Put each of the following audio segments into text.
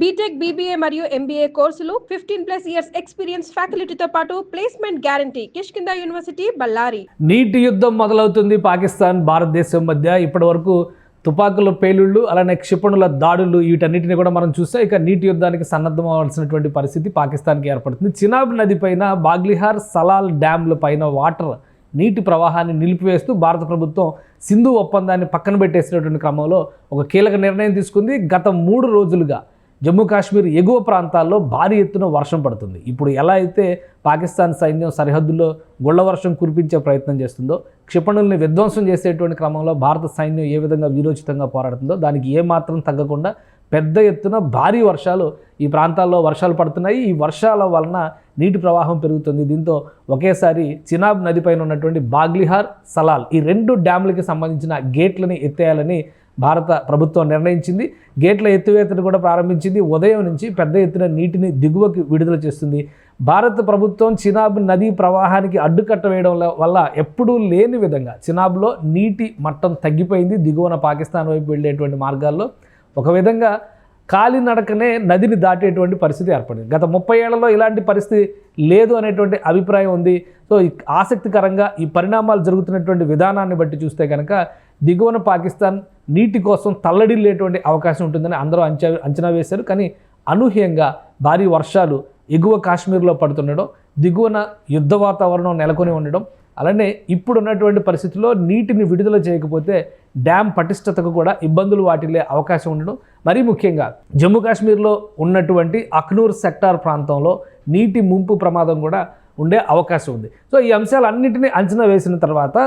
BTech BBA మరియు MBA కోర్సులు fifteen plus years experience ఫ్యాకల్టీతో పాటు placement guarantee Kishkinda university Ballari నీటి యుద్ధం మొదలవుతుంది పాకిస్తాన్ భారతదేశం మధ్య. ఇప్పటి వరకు తుపాకుల పేలుళ్ళు అలానే క్షిపణుల దాడులు వీటన్నిటిని కూడా మనం చూస్తే ఇక నీటి యుద్ధానికి సన్నద్ధం అవ్వాల్సినటువంటి పరిస్థితి పాకిస్తాన్కి ఏర్పడుతుంది. చినాబ్ నది పైన బాగ్లిహార్ సలాల్ డ్యామ్ల పైన వాటర్ నీటి ప్రవాహాన్ని నిలిపివేస్తూ భారత ప్రభుత్వం సింధు ఒప్పందాన్ని పక్కన పెట్టేసినటువంటి క్రమంలో ఒక కీలక నిర్ణయం తీసుకుంది. గత మూడు రోజులుగా జమ్మూ కాశ్మీర్ ఎగువ ప్రాంతాల్లో భారీ ఎత్తున వర్షం పడుతుంది. ఇప్పుడు ఎలా అయితే పాకిస్తాన్ సైన్యం సరిహద్దుల్లో గుళ్ళ వర్షం కురిపించే ప్రయత్నం చేస్తుందో క్షిపణుల్ని విధ్వంసం చేసేటువంటి క్రమంలో భారత సైన్యం ఏ విధంగా వీరోచితంగా పోరాడుతుందో దానికి ఏమాత్రం తగ్గకుండా పెద్ద ఎత్తున భారీ వర్షాలు ఈ ప్రాంతాల్లో వర్షాలు పడుతున్నాయి. ఈ వర్షాల వలన నీటి ప్రవాహం పెరుగుతుంది. దీంతో ఒకేసారి చినాబ్ నదిపైన ఉన్నటువంటి బాగ్లిహార్ సలాల్ ఈ రెండు డ్యాములకి సంబంధించిన గేట్లని ఎత్తేయాలని భారత ప్రభుత్వం నిర్ణయించింది. గేట్ల ఎత్తివేతను కూడా ప్రారంభించింది. ఉదయం నుంచి పెద్ద ఎత్తున నీటిని దిగువకి విడుదల చేస్తుంది. భారత ప్రభుత్వం చినాబ్ నదీ ప్రవాహానికి అడ్డుకట్ట వేయడం వల్ల ఎప్పుడూ లేని విధంగా చినాబ్లో నీటి మట్టం తగ్గిపోయింది. దిగువన పాకిస్తాన్ వైపు వెళ్ళేటువంటి మార్గాల్లో ఒక విధంగా కాలినడకనే నదిని దాటేటువంటి పరిస్థితి ఏర్పడింది. గత ముప్పై ఏళ్ళలో ఇలాంటి పరిస్థితి లేదు అనేటువంటి అభిప్రాయం ఉంది. సో ఆసక్తికరంగా ఈ పరిణామాలు జరుగుతున్నటువంటి విధానాన్ని బట్టి చూస్తే కనుక దిగువన పాకిస్తాన్ నీటి కోసం తల్లడిల్లేటువంటి అవకాశం ఉంటుందని అందరూ అంచనా అంచనా వేశారు. కానీ అనూహ్యంగా భారీ వర్షాలు ఎగువ కాశ్మీర్లో పడుతుండడం దిగువన యుద్ధ వాతావరణం నెలకొని ఉండడం అలానే ఇప్పుడున్నటువంటి పరిస్థితుల్లో నీటిని విడుదల చేయకపోతే డ్యామ్ పటిష్టతకు కూడా ఇబ్బందులు వాటిల్లే అవకాశం ఉండడం. మరీ ముఖ్యంగా జమ్మూ కాశ్మీర్లో ఉన్నటువంటి అఖ్నూర్ సెక్టార్ ప్రాంతంలో నీటి ముంపు ప్రమాదం కూడా ఉండే అవకాశం ఉంది. సో ఈ అంశాలన్నింటినీ అంచనా వేసిన తర్వాత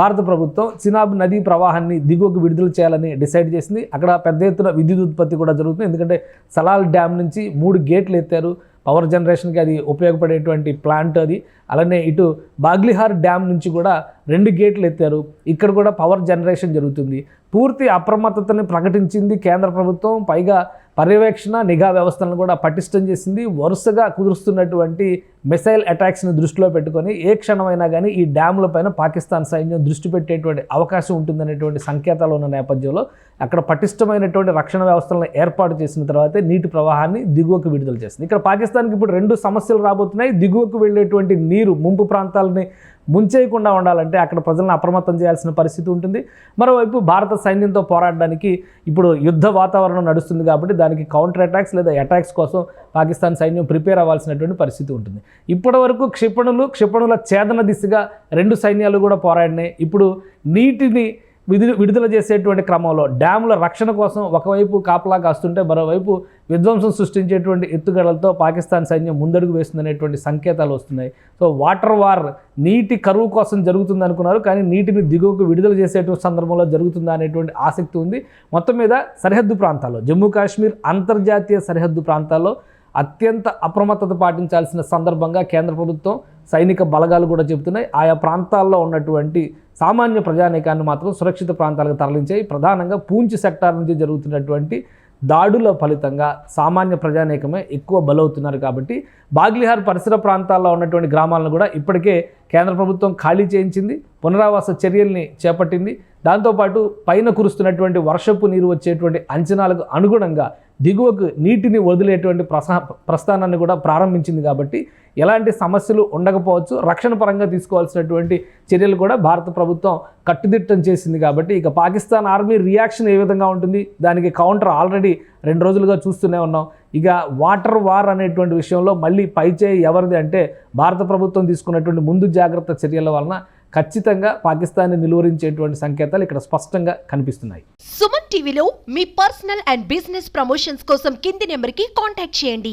భారత ప్రభుత్వం చినాబ్ నదీ ప్రవాహాన్ని దిగువకు విడుదల చేయాలని డిసైడ్ చేసింది. అక్కడ పెద్ద ఎత్తున విద్యుత్ ఉత్పత్తి కూడా జరుగుతుంది. ఎందుకంటే సలాల్ డ్యామ్ నుంచి మూడు గేట్లు ఎత్తారు. పవర్ జనరేషన్కి అది ఉపయోగపడేటువంటి ప్లాంట్ అది. అలానే ఇటు బాగ్లిహార్ డ్యామ్ నుంచి కూడా రెండు గేట్లు ఎత్తారు. ఇక్కడ కూడా పవర్ జనరేషన్ జరుగుతుంది. పూర్తి అప్రమత్తతని ప్రకటించింది కేంద్ర ప్రభుత్వం. పైగా పర్యవేక్షణ నిఘా వ్యవస్థలను కూడా పటిష్టం చేసింది. వరుసగా కుదురుస్తున్నటువంటి మిసైల్ అటాక్స్ని దృష్టిలో పెట్టుకొని ఏ క్షణమైనా కానీ ఈ డ్యాముల పైన పాకిస్తాన్ సైన్యం దృష్టి పెట్టేటువంటి అవకాశం ఉంటుందనేటువంటి సంకేతాలు ఉన్న నేపథ్యంలో అక్కడ పటిష్టమైనటువంటి రక్షణ వ్యవస్థలను ఏర్పాటు చేసిన తర్వాతే నీటి ప్రవాహాన్ని దిగువకు విడుదల చేస్తుంది ఇక్కడ పాకిస్తాన్కి ఇప్పుడు రెండు సమస్యలు రాబోతున్నాయి. దిగువకు వెళ్ళేటువంటి నీరు ముంపు ప్రాంతాలని ముంచేయకుండా ఉండాలంటే అక్కడ ప్రజలను అప్రమత్తం చేయాల్సిన పరిస్థితి ఉంటుంది. మరోవైపు భారత సైన్యంతో పోరాడడానికి ఇప్పుడు యుద్ధ వాతావరణం నడుస్తుంది కాబట్టి దానికి కౌంటర్ అటాక్స్ లేదా అటాక్స్ కోసం పాకిస్తాన్ సైన్యం ప్రిపేర్ అవ్వాల్సినటువంటి పరిస్థితి ఉంటుంది. ఇప్పటి వరకు క్షిపణులు క్షిపణుల ఛేదన దిశగా రెండు సైన్యాలు కూడా పోరాడినాయి. ఇప్పుడు నీటిని విడుదల విడుదల చేసేటువంటి క్రమంలో డ్యాముల రక్షణ కోసం ఒకవైపు కాపలా కాస్తుంటే మరోవైపు విధ్వంసం సృష్టించేటువంటి ఎత్తుగడలతో పాకిస్తాన్ సైన్యం ముందడుగు వేస్తుందనేటువంటి సంకేతాలు వస్తున్నాయి. సో వాటర్ వార్ నీటి కరువు కోసం జరుగుతుంది అనుకున్నారు కానీ నీటిని దిగువకు విడుదల చేసేటువంటి సందర్భంలో జరుగుతుందా అనేటువంటి ఆసక్తి ఉంది. మొత్తం మీద సరిహద్దు ప్రాంతాల్లో జమ్మూ కాశ్మీర్ అంతర్జాతీయ సరిహద్దు ప్రాంతాల్లో అత్యంత అప్రమత్తత పాటించాల్సిన సందర్భంగా కేంద్ర ప్రభుత్వం సైనిక బలగాలు కూడా చెబుతున్నాయి. ఆయా ప్రాంతాల్లో ఉన్నటువంటి సామాన్య ప్రజానీకాన్ని మాత్రం సురక్షిత ప్రాంతాలకు తరలించాయి. ప్రధానంగా పూంచి సెక్టార్ నుంచి జరుగుతున్నటువంటి దాడుల ఫలితంగా సామాన్య ప్రజానేకమే ఎక్కువ బలవుతున్నారు కాబట్టి బాగ్లిహార్ పరిసర ప్రాంతాల్లో ఉన్నటువంటి గ్రామాలను కూడా ఇప్పటికే కేంద్ర ప్రభుత్వం ఖాళీ చేయించింది పునరావాస చర్యల్ని చేపట్టింది. దాంతోపాటు పైన కురుస్తున్నటువంటి వర్షపు నీరు వచ్చేటువంటి అంచనాలకు అనుగుణంగా దిగువకు నీటిని వదిలేటువంటి ప్రసా ప్రస్థానాన్ని కూడా ప్రారంభించింది కాబట్టి ఎలాంటి సమస్యలు ఉండకపోవచ్చు. రక్షణ పరంగా తీసుకోవాల్సినటువంటి చర్యలు కూడా భారత ప్రభుత్వం కట్టుదిట్టం చేసింది కాబట్టి ఇక పాకిస్తాన్ ఆర్మీ రియాక్షన్ ఏ విధంగా ఉంటుంది? దానికి కౌంటర్ ఆల్రెడీ రెండు రోజులుగా చూస్తూనే ఉన్నాం. ఇక వాటర్ వార్ అనేటువంటి విషయంలో మళ్ళీ పైచేయి ఎవరిది అంటే భారత ప్రభుత్వం తీసుకున్నటువంటి ముందు జాగ్రత్త చర్యల వలన ఖచ్చితంగా పాకిస్తాన్ నిలువరించేటువంటి సంకేతాలు ఇక్కడ స్పష్టంగా కనిపిస్తున్నాయి. సుమన్ టీవీలో మీ పర్సనల్ అండ్ బిజినెస్ ప్రమోషన్స్ కోసం కింది నెంబర్కి కాంటాక్ట్ చేయండి.